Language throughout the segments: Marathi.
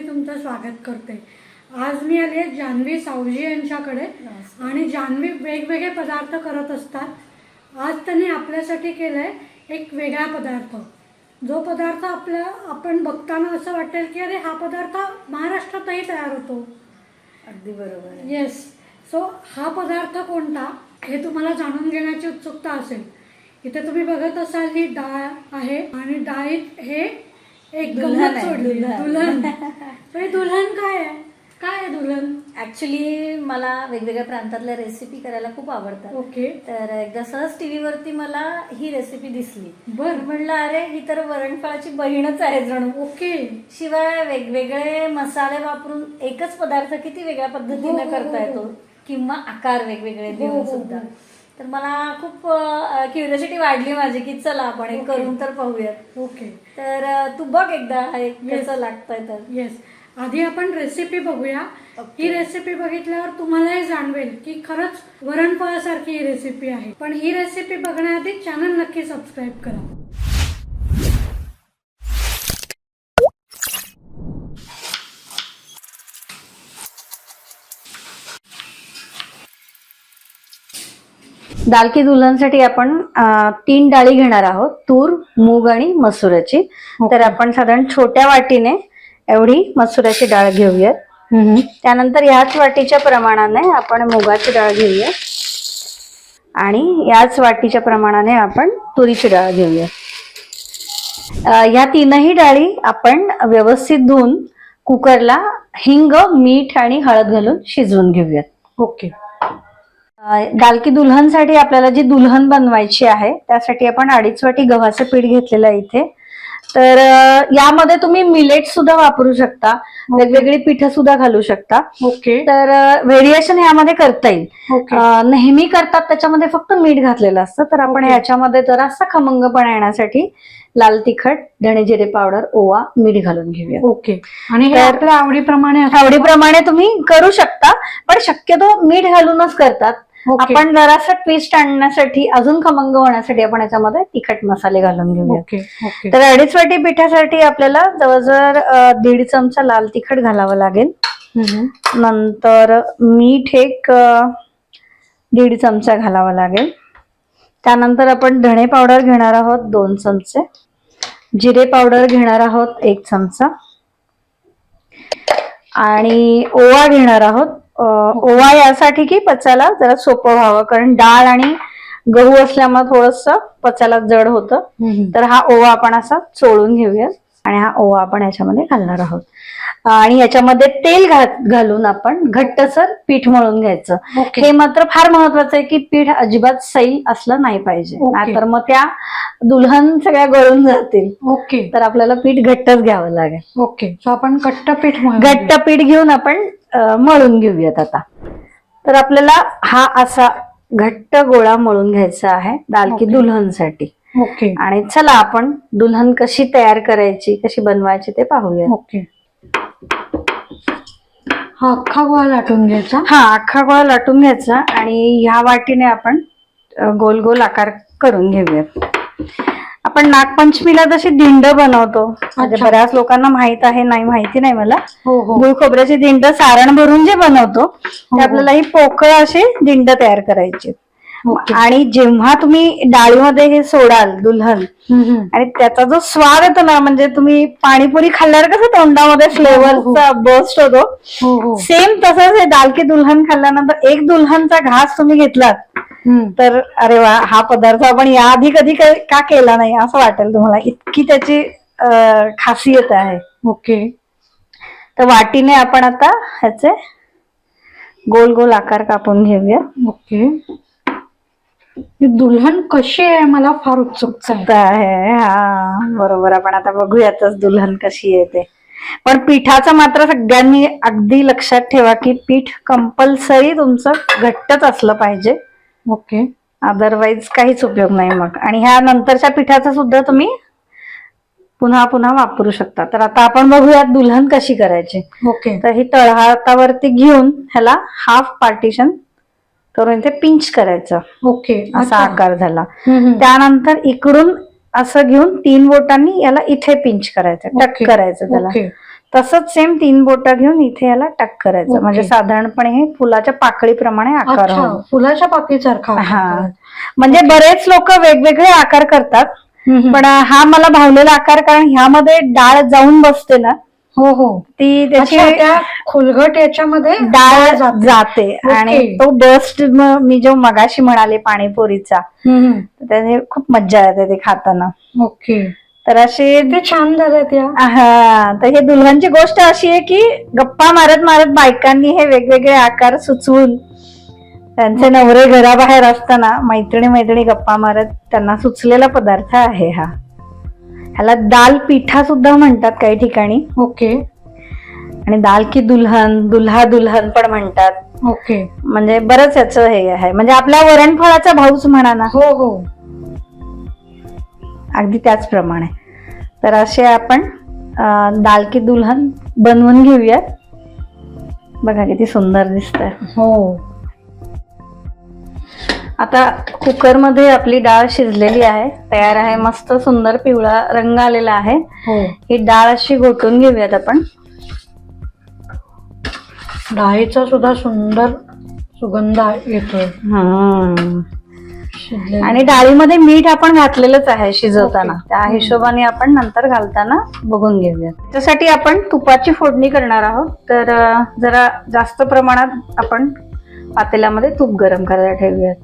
तुमचं स्वागत करते. आज मी आली आहे जान्हवी सावजी यांच्याकडे आणि जान्हवी वेगवेगळे पदार्थ करत असतात. आज त्यांनी आपल्यासाठी केलं आहे एक वेगळा पदार्थ. जो पदार्थ आपल्या आपण बघताना असं वाटेल की अरे हा पदार्थ महाराष्ट्रातही तयार होतो. अगदी बरोबर. येस सो हा पदार्थ कोणता हे तुम्हाला जाणून घेण्याची उत्सुकता असेल. इथे तुम्ही बघत असाल ही डाळ आहे आणि डाळीत हे एक दुल्हन गंमत आहे, सोडली दुल्हन. हे दुल्हन काय आहे? काय आहे दुल्हन? ऍक्च्युली मला वेगवेगळ्या प्रांतातल्या रेसिपी करायला खूप आवडतात. ओके. तर एकदा सहज टीव्हीवरती मला ही रेसिपी दिसली. बर. म्हणलं अरे ही तर वरणफळाची बहीणच आहे जणू. ओके. शिवाय वेगवेगळे मसाले वापरून एकच पदार्थ किती वेगळ्या हो, पद्धतीने हो, करता हो, येतो. किंवा आकार वेगवेगळे हो, देऊन हो, सुद्धा. हो. तर मला खूप क्युरियोसिटी वाढली माझी की चला आपण हे ओके. करून तर पाहूयात. ओके तर तू बघ एकदा हे. कसं लागतंय तर. येस आधी आपण रेसिपी बघूया. ही रेसिपी बघितल्यावर तुम्हालाही जाणवेल की खरंच वरणफळासारखी ही रेसिपी आहे. पण ही रेसिपी बघण्याआधी चॅनल नक्की सबस्क्राईब करा. दालकी दुल्हनसाठी आपण तीन डाळी घेणार आहोत. तूर मूग आणि मसुराची. तर आपण साधारण छोट्या वाटीने एवढी मसुराची डाळ घेऊयात. त्यानंतर याच वाटीच्या प्रमाणाने आपण मुगाची डाळ घेऊया आणि याच वाटीच्या प्रमाणाने आपण तुरीची डाळ घेऊया अ, या तीनही डाळी आपण व्यवस्थित धुवून कुकरला हिंग मीठ आणि हळद घालून शिजवून घेऊयात. ओके. अ, दालकी दुल्हनसाठी आपल्याला जी दुल्हन बनवायची आहे त्यासाठी आपण अडीच वाटी गव्हाचं पीठ घेतलेलं आहे इथे. तर यामध्ये तुम्ही मिलेट सुद्धा वापरू शकता. वेगवेगळी पीठ सुद्धा घालू शकता. ओके. तर व्हेरिएशन यामध्ये करता येईल. नेहमी करतात त्याच्यामध्ये फक्त मीठ घातलेलं असतं. तर आपण. ह्याच्यामध्ये जरासा खमंगपणा येण्यासाठी लाल तिखट धणे जिरे पावडर ओवा मीठ घालून घेऊया. ओके. आणि आवडीप्रमाणे. आवडीप्रमाणे तुम्ही करू शकता पण शक्यतो मीठ घालूनच करतात. आपण जरासा ट्विस्ट आणण्यासाठी अजून खमंग होण्यासाठी आपण याच्यामध्ये तिखट मसाले घालून घेऊया. तर अडीच वाटी पिठासाठी आपल्याला जवळजवळ दीड चमचा लाल तिखट घालावं लागेल. नंतर मीठ एक दीड चमचा घालावा लागेल. त्यानंतर आपण धणे पावडर घेणार आहोत दोन चमचे. जिरे पावडर घेणार आहोत एक चमचा. आणि ओवा घेणार आहोत ओवा यासाठी की पचायला जरा सोपं व्हावं. कारण डाळ आणि गहू असल्यामुळे थोडस पचायला जड होतं. तर हा ओवा आपण असा चोळून घेऊया आणि हा ओवा आपण याच्यामध्ये घालणार आहोत. आणि याच्यामध्ये तेल घालून आपण घट्टसर पीठ मळून घ्यायचं. हे मात्र फार महत्वाचं आहे की पीठ अजिबात सैल असलं नाही पाहिजे. नाहीतर मग त्या दुल्हन सगळ्या गळून जातील. ओके. तर आपल्याला पीठ घट्टच घ्यावं लागेल. ओके. सो आपण कट्ट पीठ. घट्ट पीठ घेऊन आपण मळून घेऊयात आता. तर आपल्याला हा असा घट्ट गोळा मळून घ्यायचा आहे दालकी ओके. दुल्हनसाठी. ओके. आणि चला आपण दुल्हन कशी तयार करायची कशी बनवायची ते पाहूया. ओके. हा अख्खा गोळा लाटून घ्यायचा? हा अख्खा गोळा लाटून घ्यायचा आणि ह्या वाटीने आपण गोल गोल आकार करून घेऊयात. आपण नागपंचमीला जशी दिंड बनवतो म्हणजे. बऱ्याच लोकांना माहीत आहे नाही माहिती नाही मला हो हो गुळ खोबऱ्याची दिंड सारण भरून जे बनवतो हो. ते आपल्याला ही पोकळ अशी दिंड तयार करायची आणि जेव्हा तुम्ही डाळीमध्ये हे सोडाल दुल्हन. आणि त्याचा जो स्वाद येतो ना म्हणजे तुम्ही पाणीपुरी खाल्ल्यावर कसं तोंडामध्ये फ्लेवरचा बस्ट होतो. हो हो. सेम तसंच हे दालकी दुल्हन खाल्ल्यानंतर एक दुल्हनचा घास तुम्ही घेतलात. तर अरे वा हा पदार्थ आपण याआधी कधी क- का केला नाही असं वाटेल तुम्हाला. इतकी त्याची खासियत आहे. ओके. तर वाटीने आपण आता ह्याचे गोल गोल आकार कापून घेऊया. ओके. ही दुल्हन कशी आहे? मला फार उत्सुकता आहे. आहे. हा बरोबर. आपण आता बघूयातच दुल्हन कशी येते पण पिठाचं मात्र सगळ्यांनी अगदी लक्षात ठेवा की पीठ कंपल्सरी तुमचं घट्टच असलं पाहिजे. ओके. अदरवाईज काहीच उपयोग नाही मग. आणि ह्या नंतरच्या पिठाचा सुद्धा तुम्ही पुन्हा पुन्हा वापरू शकता. तर आता आपण बघूयात दुल्हन कशी करायची. ओके. तर ही तळहातावरती घेऊन ह्याला हाफ पार्टिशन करून इथे पिंच करायचं ओके असा. आकार झाला. त्यानंतर इकडून असं घेऊन तीन बोटांनी याला इथे पिंच करायचं टक. करायचं त्याला तसंच सेम तीन बोटं घेऊन इथे याला टक करायचं. म्हणजे साधारणपणे हे फुलाच्या पाकळीप्रमाणे आकार. फुलाच्या पाकळीसारखा हा. म्हणजे बरेच लोक वेगवेगळे आकार करतात. पण हा मला भावलेला आकार कारण ह्यामध्ये डाळ जाऊन बसते ना हो हो ती त्याची अच्छा, त्या खोलगट याच्यामध्ये डाळ जाते. आणि. तो बस्ट मी जो मगाशी म्हणाले पाणीपुरीचा. त्याने खूप मज्जा येते ते खाताना ओके तर अशी ते छान झालं त्या हा तर हे दुल्हनची गोष्ट अशी आहे की गप्पा मारत मारत बायकांनी हे वेगवेगळे आकार सुचवून त्यांचे नवरे घराबाहेर असताना मैत्रिणी मैत्रिणी गप्पा मारत त्यांना सुचलेला पदार्थ आहे हा ह्याला दाल पिठा सुद्धा म्हणतात काही ठिकाणी. ओके. आणि दाल की दुल्हन दुल्हा दुल्हन पण म्हणतात. ओके. म्हणजे बरंच याचं हे आहे. म्हणजे आपल्या वरणफळाचा भाऊच म्हणा ना. हो हो. अगदी त्याचप्रमाणे. तर असे आपण दाल की दुल्हन बनवून घेऊयात. बघा किती सुंदर दिसतंय. हो. आता कुकरमध्ये आपली डाळ शिजलेली आहे तयार आहे मस्त सुंदर पिवळा रंग आलेला आहे. हो. ही डाळ अशी घोटून घेऊयात आपण. डाळीचा सुद्धा सुंदर सुगंध येतोय. आणि डाळीमध्ये मीठ आपण घातलेलंच आहे शिजवताना. त्या हिशोबाने आपण नंतर घालताना बघून घेऊयात. त्याच्यासाठी आपण तुपाची फोडणी करणार आहोत. तर जरा जास्त प्रमाणात आपण पातेल्यामध्ये तूप गरम करायला ठेवूयात.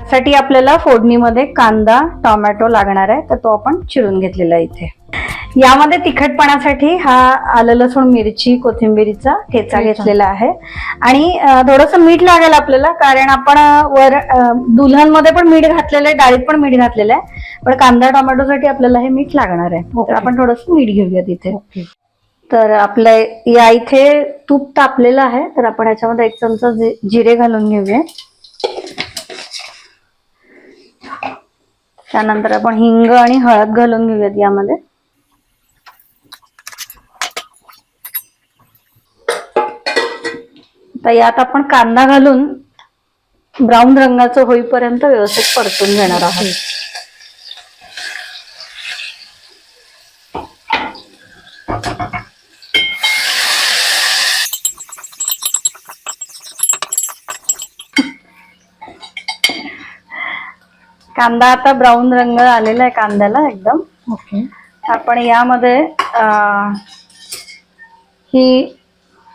त्यासाठी आपल्याला फोडणीमध्ये कांदा टोमॅटो लागणार आहे. तर तो आपण चिरून घेतलेला आहे इथे. यामध्ये तिखटपणासाठी हा आलं लसूण मिरची कोथिंबीरीचा ठेचा. घेतलेला आहे. आणि थोडस मीठ लागेल आपल्याला कारण आपण वर दुल्हनमध्ये पण मीठ घातलेलं आहे डाळीत पण मीठ घातलेलं आहे. पण कांदा टोमॅटोसाठी आपल्याला हे मीठ लागणार आहे. तर. आपण थोडस मीठ घेऊयात इथे. ओके. तर आपल्या या इथे तूप तापलेलं आहे. तर आपण ह्याच्यामध्ये एक चमचा जिरे घालून घेऊया. त्यानंतर आपण हिंग आणि हळद घालून घेऊयात यामध्ये. तर यात आपण कांदा घालून ब्राऊन रंगाचं होईपर्यंत व्यवस्थित परतून घेणार आहोत. कांदा आता ब्राऊन रंग आलेला आहे कांद्याला एकदम. ओके. आपण यामध्ये ही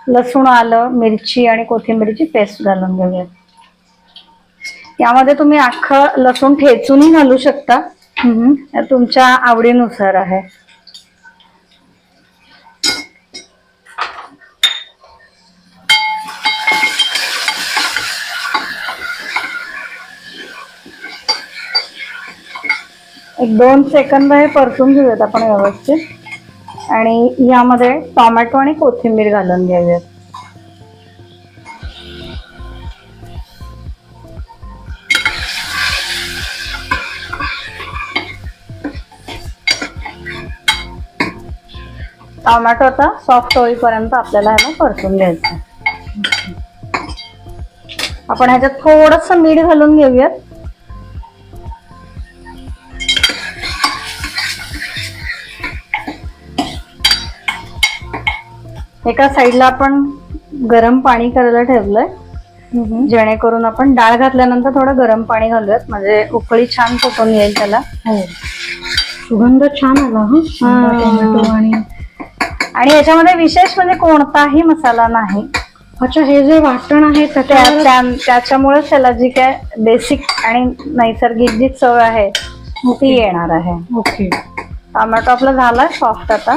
लसूण आलं मिरची आणि कोथिंबीरची पेस्ट घालून घेऊयात. यामध्ये तुम्ही अख्खं लसूण ठेचूनही घालू शकता. तुमच्या आवडीनुसार आहे. एक दोन सेकंद हे परतून घेऊयात आपण व्यवस्थित. आणि यामध्ये टोमॅटो आणि कोथिंबीर घालून घेऊयात. टोमॅटो आता सॉफ्ट होईपर्यंत आपल्याला ह्याला परतून घ्यायचं आपण ह्याच्यात थोडस मीठ घालून घेऊयात. एका साईडला आपण गरम पाणी करायला ठेवलंय. जेणेकरून आपण डाळ घातल्यानंतर थोडं गरम पाणी घालूयात. म्हणजे उकळी छान फुटून येईल त्याला. हो. सुगंध छान आला. टोमॅटो आणि आणि याच्यामध्ये विशेष म्हणजे कोणताही मसाला नाही. अच्छा हे जे वाटण आहे त्याच्यामुळेच त्याला जी काय बेसिक आणि नैसर्गिक जी चव आहे ती येणार आहे. ओके. टोमॅटो आपला झाला सॉफ्ट आता.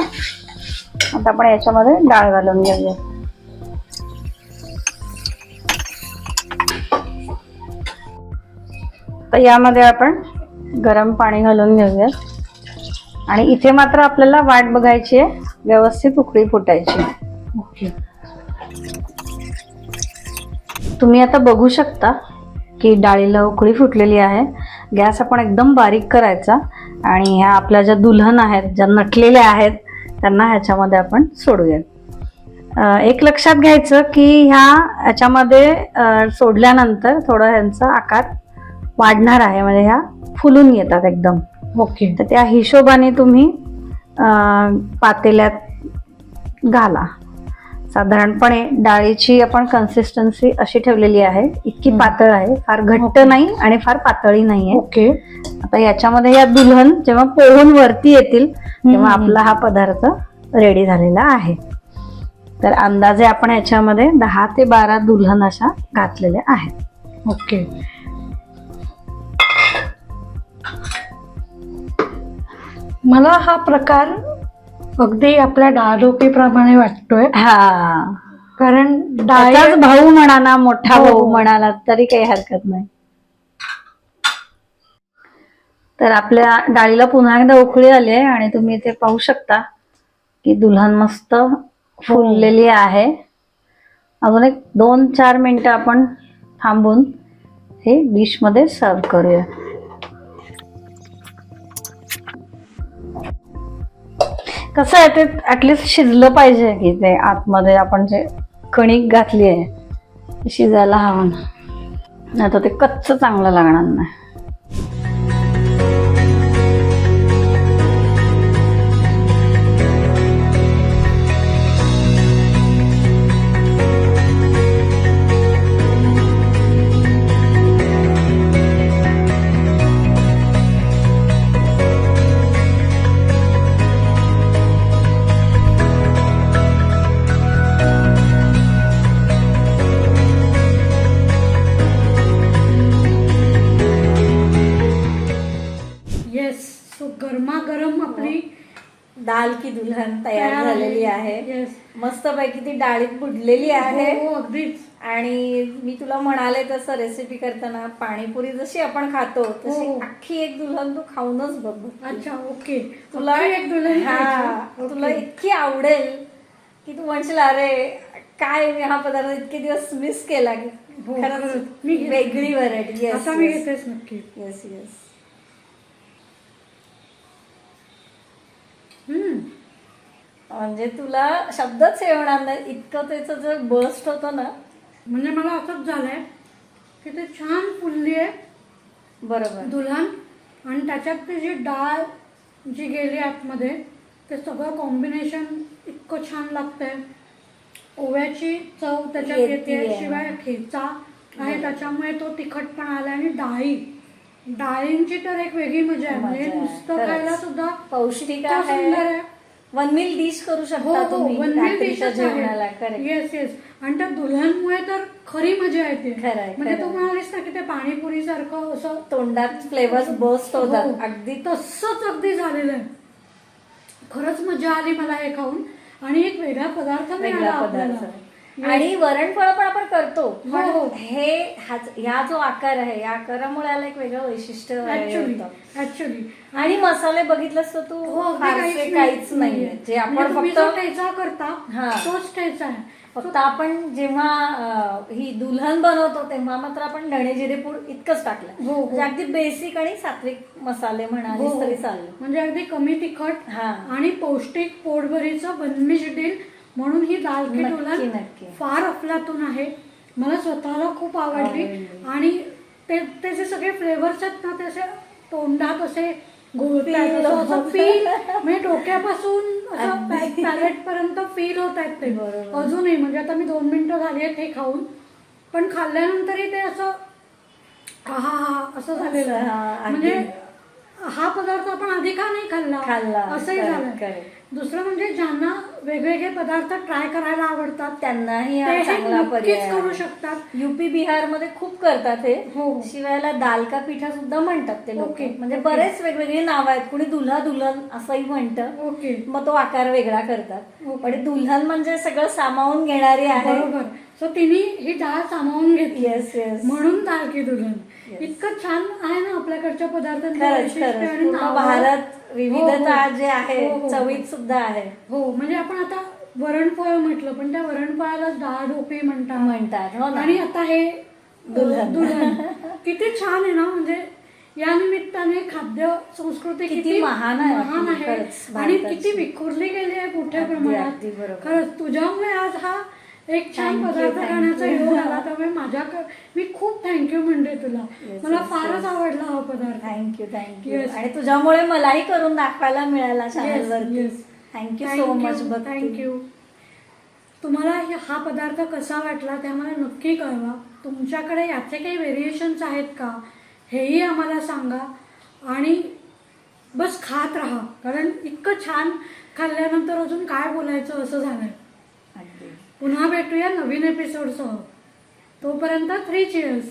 आता आपण याच्यामध्ये डाळ घालून घेऊया. तर यामध्ये आपण गरम पाणी घालून घेऊयात आणि इथे मात्र आपल्याला वाट बघायची आहे व्यवस्थित उकळी फुटायची ओके. तुम्ही आता बघू शकता की डाळीला उकळी फुटलेली आहे. गॅस आपण एकदम बारीक करायचा. आणि ह्या आपल्या ज्या दुल्हन आहेत ज्या नटलेल्या आहेत त्यांना ह्याच्यामध्ये आपण सोडूयात. अं, एक लक्षात घ्यायचं की ह्या ह्याच्यामध्ये सोडल्यानंतर थोडं ह्यांचा आकार वाढणार आहे. म्हणजे ह्या फुलून येतात एकदम. ओके. तर त्या हिशोबाने तुम्ही पातेल्यात घाला. साधारणपणे डाळीची आपण कन्सिस्टन्सी अशी ठेवलेली आहे. इतकी पातळ आहे. फार घट्ट नाही आणि फार पातळी नाहीये. ओके. आता याच्यामध्ये या दुल्हन जेव्हा पोहून वरती येतील तेव्हा. आपला हा पदार्थ रेडी झालेला आहे. तर अंदाजे आपण याच्यामध्ये दहा ते बारा दुल्हन अशा घातलेल्या आहेत. ओके. मला हा प्रकार अगदी आपल्या डाळडोकेप्रमाणे वाटतोय. हा. कारण डाळ भाऊ म्हणा ना मोठा हो. भाऊ म्हणाला तरी काही हरकत नाही. तर आपल्या डाळीला पुन्हा एकदा उकळी आली आहे आणि तुम्ही इथे पाहू शकता की दुल्हन मस्त फुललेली आहे. अजून एक दोन चार मिनिटं आपण थांबून हे डिशमध्ये सर्व करूया. कसं आहे ते ॲटलिस्ट शिजलं पाहिजे की ते आतमध्ये आपण जे कणिक घातली आहे शिजायला हवं नाही तर ते कच्च चांगलं लागणार नाही. दुल्हन तयार झालेली आहे. आहे Yes. मस्तपैकी ती डाळीत बुडलेली आहे हो अगदीच आणि मी तुला म्हणाले तसं रेसिपी करताना पाणीपुरी जशी आपण खातो तशी हो. अख्खी एक दुल्हन तू खाऊनच बघ अच्छा ओके तुला एक दुल्हन हा. तुला इतकी आवडेल की तू म्हणशील अरे काय मी हा पदार्थ इतके दिवस मिस केला की हो. मी. वेगळी व्हरायटी आता मी घेतेच नक्की येस येस हम्म. म्हणजे तुला शब्दच होणार नाही. इतकं त्याचं जे बस्ट होतं ना. म्हणजे मला असंच झालंय की ते छान फुलली आहे बरोबर. दुल्हन. आणि त्याच्यात ती जी डाळ जी गेली आतमध्ये ते सगळं कॉम्बिनेशन इतकं छान लागतंय. ओव्याची चव त्याच्यात. येते शिवाय ठेचा आहे. त्याच्यामुळे तो तिखटपणा आला आणि डाळी. डाळींची तर एक वेगळी मजा आहे. म्हणजे. नुसतं. खायला सुद्धा पौष्टिक सुंदर आहे. वन मिल डिश करू हो शकता हो तुम्ही वनवेल रात्रीच्या जेवणाला करेक्ट येस येस आणि त्या दुल्हनमुळे तर खरी मजा येते. खरं आहे, म्हणजे तू. म्हणालीस ना की ते पाणीपुरी सारखं असं तोंडात फ्लेवर्स बस्ट होतात. हो. अगदी. तसंच अगदी झालेलं आहे. खरंच मजा आली मला हे खाऊन. आणि एक वेगळा पदार्थ मिळाला वेगळा आपल्याला. आणि वरणफळ पण आपण करतो हो, पण हो. ह्या जो आकार आहे या आकारामुळे याला एक वेगळं वैशिष्ट्य ऍक्च्युली आणि मसाले बघितलंस तर तू हो फारसे काहीच काहीच नाही नाहीये जे आपण म्हणजे फक्त करता हा. तोच ठेचा आहे फक्त आपण जेव्हा ही दुल्हन बनवतो तेव्हा मात्र आपण धणे जिरे पूड इतकंच टाकलं हो, हो. म्हणजे अगदी बेसिक आणि सात्विक मसाले म्हणालीस हो. तरी चालेल म्हणजे अगदी कमी तिखट हा. आणि पौष्टिक पोटभरीचं बनमिश डील म्हणून ही दाल की नक्की, डोलन नक्की. फार अफलातून आहे मला स्वतःला खूप आवडली. आणि ते त्याचे सगळे फ्लेवर्स आहेत ना ते असे तोंडात असे असं- असं म्हणजे डोक्यापासून असं अगदी. पॅलेट पर्यंत फील होत आहेत ते. अजूनही म्हणजे आता मी दोन मिनिटं झाली आहेत हे खाऊन पण खाल्ल्यानंतरही ते असं हा हा असं झालेलं हा, आहे अगदी. म्हणजे हा पदार्थ आपण आधी का नाही खाल्ला खाल्ला. असंही झालं. दुसरं म्हणजे ज्यांना वेगवेगळे पदार्थ ट्राय करायला आवडतात त्यांनाही चांगला पर्याय करू. शकतात युपी बिहारमध्ये खूप करतात हे हो. शिवायला दालका पिठा सुद्धा म्हणतात ते लोक ओके, म्हणजे. बरेच वेगवेगळे नाव आहेत कुणी दुल्हा दुल्हन असंही म्हणतं ओके मग तो आकार वेगळा करतात. पण दुल्हन म्हणजे सगळं सामावून घेणारी आहे बरोबर सो तिने ही डाळ सामावून घेतली म्हणून दाल की दुल्हन. इतकं छान आहे ना आपल्याकडच्या नावं. भारत विविधता हो, हो. जे आहे हो, हो. चवीत सुद्धा आहे हो म्हणजे आपण आता वरणफळ म्हटलं पण त्या वरणफळाला डाळ ढोकळी म्हणतात म्हणतात हो आणि आता हे दुल्हन. किती छान आहे ना म्हणजे या निमित्ताने खाद्य संस्कृती किती महान आहे महान आहे आणि. किती विखुरली गेली आहे मोठ्या प्रमाणात. खरंच तुझ्यामुळे आज हा एक छान पदार्थ खाण्याचा. योग आला त्यामुळे माझ्या मी खूप थँक्यू म्हणते तुला. मला फारच. आवडला हा पदार्थ. Thank you thank you Yes. आणि तुझ्यामुळे मलाही करून दाखवायला मिळाला yes. Thank you so much thank you तुम्हाला हे- हा पदार्थ कसा वाटला ते आम्हाला नक्की कळवा. तुमच्याकडे याचे काही व्हेरिएशन्स आहेत का हेही आम्हाला सांगा. आणि बस खात राहा कारण इतकं छान खाल्ल्यानंतर अजून काय बोलायचं असं झालंय. पुन्हा भेटूया नवीन एपिसोडसह तोपर्यंत थ्री चिअर्स